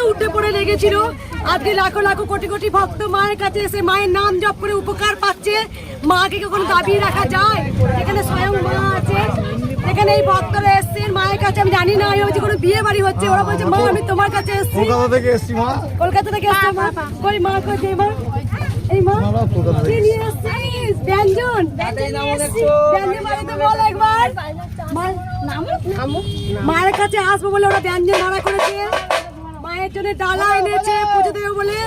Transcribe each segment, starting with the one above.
তো উঠে পড়ে লেগেছিল। আজকে লাখো লাখো কোটি কোটি ভক্ত মায়ের কাছে এসে মায়ের নাম জপ করে উপকার পাচ্ছে। মাকে কখনো দাবিয়ে রাখা যায়? এখানে স্বয়ং মা আছে। এখানে এই ভক্তরা এসছেন। মায়ের কাছে আমি জানি না আমি হচ্ছে কোনো বিয়ে বাড়ি হচ্ছে ওরা বলছে মা আমি তোমার কাছে এসছি। কলকাতা থেকে এসছি মা। কলকাতা থেকে এসছে মা? কই মা কই যে মা? এই মা কি নিয়ে এসছিস ব্যঞ্জন। ব্যঞ্জন মানে তো বল একবার। মা- মায়ের কাছে আসব বলে ওরা ব্যঞ্জন ভাড়া করেছে। মায়ের জন্য ডালা এনেছে পুজো দেবে বলে।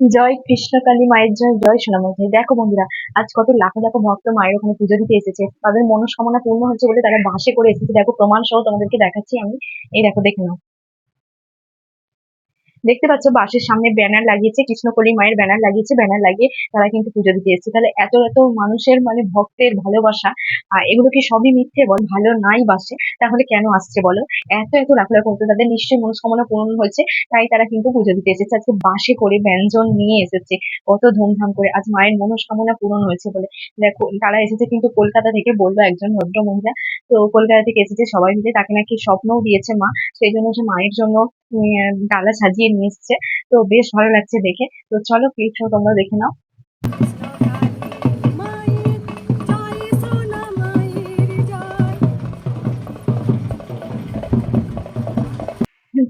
জয় কৃষ্ণকালী মায়ের জয় জয় সোনামুখী দেখো বন্ধুরা আজ কত লাখো লাখো ভক্ত মায়ের ওখানে পুজো দিতে এসেছে। তাদের মনস্কামনা পূর্ণ হচ্ছে বলে তারা বাসে করে এসেছে। দেখো প্রমাণ সহ তোমাদেরকে দেখাচ্ছি আমি। এই দেখো দেখে নাও। দেখতে পাচ্ছ বাসের সামনে ব্যানার লাগিয়েছে কৃষ্ণকলি মায়ের ব্যানার লাগিয়েছে, ব্যানার লাগিয়ে তারা কিন্তু পুজো দিতে এসেছে। তাহলে এত এত মানুষের মানে ভক্তের ভালোবাসা এগুলো কি সবই মিথ্যে বল? ভালো নাই বাসে তাহলে কেন আসছে বলো? এত এত লাখ লাখ ভক্ত, তাদের নিশ্চয়ই মনস্কামনা পূরণ হয়েছে, তাই তারা কিন্তু পুজো দিতে এসেছে। আজকে বাসে করে ব্যঞ্জন নিয়ে এসেছে, কত ধুমধাম করে। আজ মায়ের মনস্কামনা পূরণ হয়েছে বলে। দেখো, তারা এসেছে কিন্তু কলকাতা থেকে বলল একজন ভদ্র মহিলা তো কলকাতা থেকে এসেছে সবাই মিলে, তাকে নাকি স্বপ্নও দিয়েছে মা। সেই জন্য সে মায়ের জন্য ডালা সাজিয়ে নিয়ে এসছে তো বেশ ভালো লাগছে দেখে। তো চলো ক্লিপটা তোমরা দেখে নাও।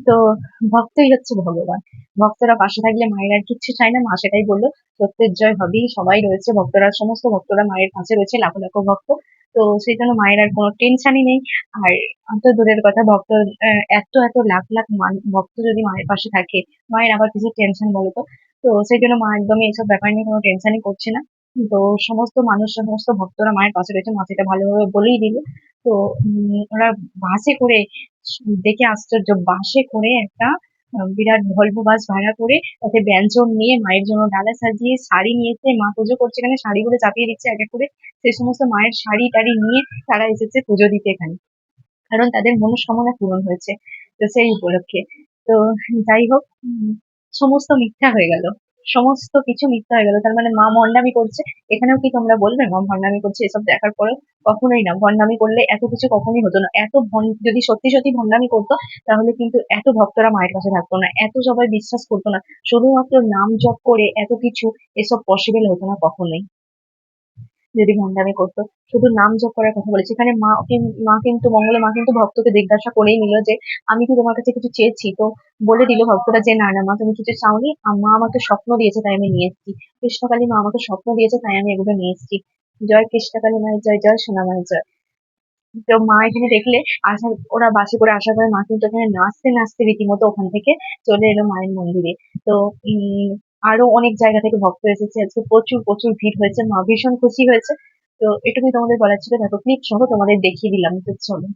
তো, ভক্তই হচ্ছে ভগবান। ভক্তরা পাশে থাকলে মায়ের আর কিচ্ছু চায় না, মা সেটাই বলল সত্যের জয় হবেই, সবাই রয়েছে, ভক্তরা, সমস্ত ভক্তরা মায়ের পাশে রয়েছে, লাখো লাখো ভক্ত। তো সেই জন্য মায়ের আর কোনো টেনশনই নেই। আর অত দূরের কথা, ভক্ত এত এত লাখ লাখ ভক্ত যদি মায়ের পাশে থাকে, মায়ের আবার কিছু টেনশন বলো তো? সেই জন্য মা একদমই এসব ব্যাপার নিয়ে কোনো টেনশনই করছে না। তো সমস্ত মানুষ, সমস্ত ভক্তরা মায়ের পাশে রয়েছে, মা সেটা ভালোভাবে বলেই দিল। তো ওরা বাসে করে, দেখে আশ্চর্য, বাসে করে একটা বিরাট ভলভো বাস ভাড়া করে তাতে ব্যঞ্জন নিয়ে মায়ের জন্য ডালা সাজিয়ে শাড়ি নিয়েছে মা পুজো করছে এখানে শাড়িগুলো চাপিয়ে দিচ্ছে এক এক করে। সেই সমস্ত মায়ের শাড়ি টাড়ি নিয়ে তারা এসেছে পুজো দিতে এখানে। কারণ তাদের মনস্কামনা পূরণ হয়েছে তো সেই উপলক্ষে। তো যাই হোক সমস্ত মিথ্যা হয়ে গেল। সমস্ত কিছু মিথ্যা হয়ে গেল। তার মানে মা ভণ্ডামি করছে। এখানেও কি তোমরা বলবে? মা ভণ্ডামি করছে, এসব দেখার পরে কখনোই না। ভণ্ডামি করলে এত কিছু কখনোই হতো না। এত যদি সত্যি সত্যি ভণ্ডামি করতো, তাহলে কিন্তু এত ভক্তরা মায়ের কাছে থাকতো না। এত সবাই বিশ্বাস করতো না। শুধুমাত্র নাম জপ করে এত কিছু, এসব পসিবল হতো না কখনোই। যদি ভণ্ডামি করতো। শুধু নাম জপ করার কথা বলেছে। এখানে মা মা কিন্তু মঙ্গলে মা কিন্তু ভক্তকে জিজ্ঞাসা করেই নিল যে, আমি কি তোমার কাছে কিছু চেয়েছি? তো বলে দিল ভক্তরা যে, না না, মা তুমি কিছু চাওনি। মা আমাকে স্বপ্ন দিয়েছে, তাই আমি নিয়ে এসেছি। কৃষ্ণকালী মা আমাকে স্বপ্ন দিয়েছে, তাই আমি এগুলো নিয়ে এসেছি। জয় কৃষ্ণকালী মায়ের জয় জয় সোনা মায়ের জয়। তো মা এখানে দেখলে আসার, ওরা বাসে করে আসার পরে মা কিন্তু ওখানে নাচতে নাচতে রীতিমতো ওখান থেকে চলে এলো মায়ের মন্দিরে। তো আরও অনেক জায়গা থেকে ভক্ত এসেছে, আজকে প্রচুর প্রচুর ভিড় হয়েছে, মা ভীষণ খুশি হয়েছে। তো এটুকুই তোমাদের বলার ছিল। দেখো ক্লিপ সহ তোমাদের দেখিয়ে দিলাম। তো চলো।